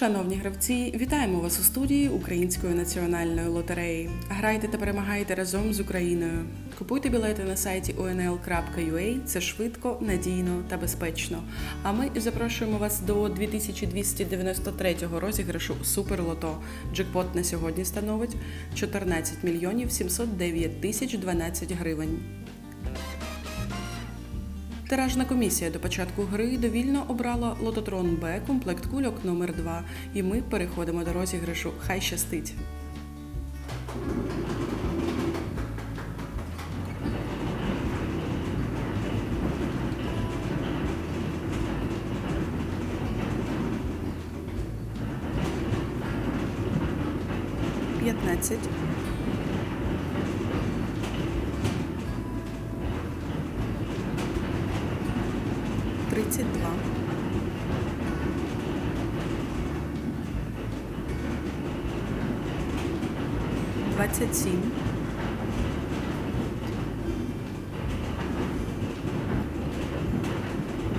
Шановні гравці, вітаємо вас у студії Української національної лотереї. Грайте та перемагайте разом з Україною. Купуйте білети на сайті onl.ua. Це швидко, надійно та безпечно. А ми запрошуємо вас до 2293 розіграшу Суперлото. Джекпот на сьогодні становить 14 мільйонів 709 тисяч 12 гривень. Тиражна комісія до початку гри довільно обрала лототрон Б комплект кульок номер 2 і ми переходимо до розіграшу. Хай щастить. П'ятнадцять. Тридцять два. Двадцять сім.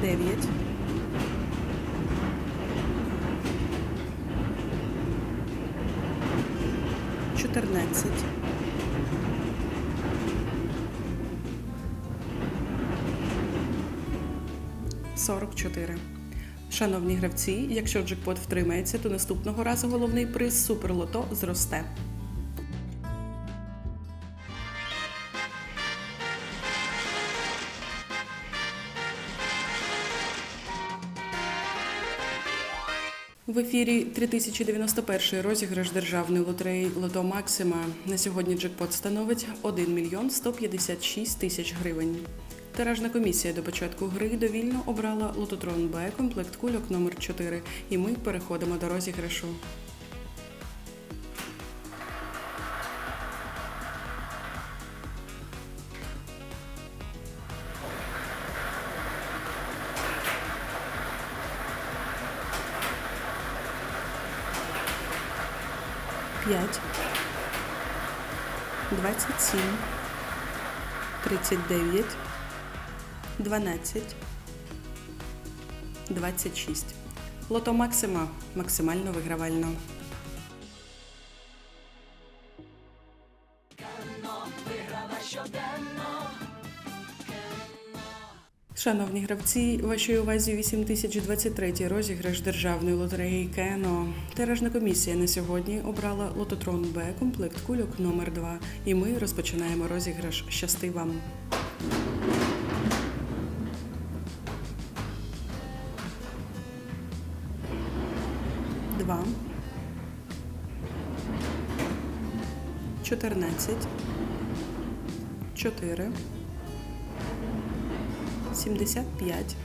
Дев'ять. Чотирнадцять. Сорок чотири. Шановні гравці, якщо джекпот втримається, то наступного разу головний приз Суперлото зросте. В ефірі 3091 розіграш державної лотереї Лото Максима. На сьогодні джекпот становить 1 мільйон 156 тисяч гривень. Тиражна комісія до початку гри довільно обрала лототрон Б комплект кульок номер 4 і ми переходимо до розіграшу. П'ять, двадцять сім, тридцять дев'ять, дванадцять, двадцять шість. Лото Максима максимально вигравально. Шановні гравці, вашій увазі 8023 розіграш державної лотереї Кено. Тиражна комісія на сьогодні обрала лототрон Б комплект кульок номер 2 І ми розпочинаємо розіграш. Щасти вам! Два. Чотирнадцять. Чотири. 75,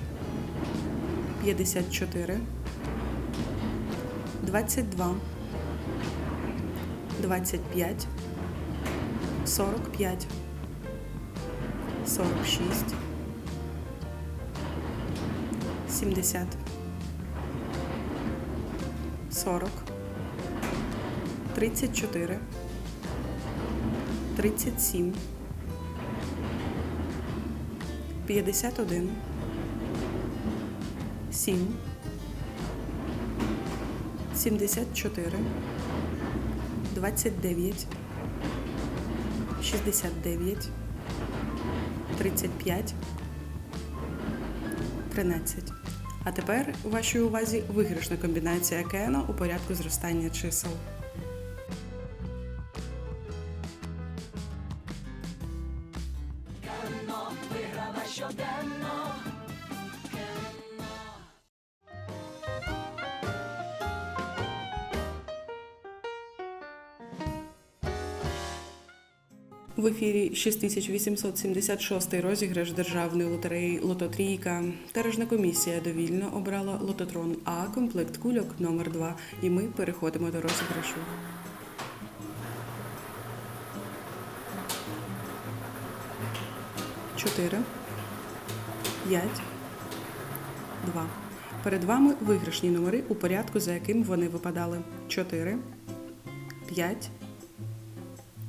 54, 22, 25, 45, 46, 70, 40, 34, 37, 51, 7, 74, 29, 69, 35, 13. А тепер у вашій увазі виграшна комбінація Кено у порядку зростання чисел. В ефірі 6876 розіграш державної лотереї Лототрійка. Тиражна комісія довільно обрала лототрон А комплект кульок номер 2 І ми переходимо до розіграшу. Чотири. П'ять. Два. Перед вами виграшні номери у порядку, за яким вони випадали. Чотири. П'ять.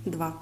Два.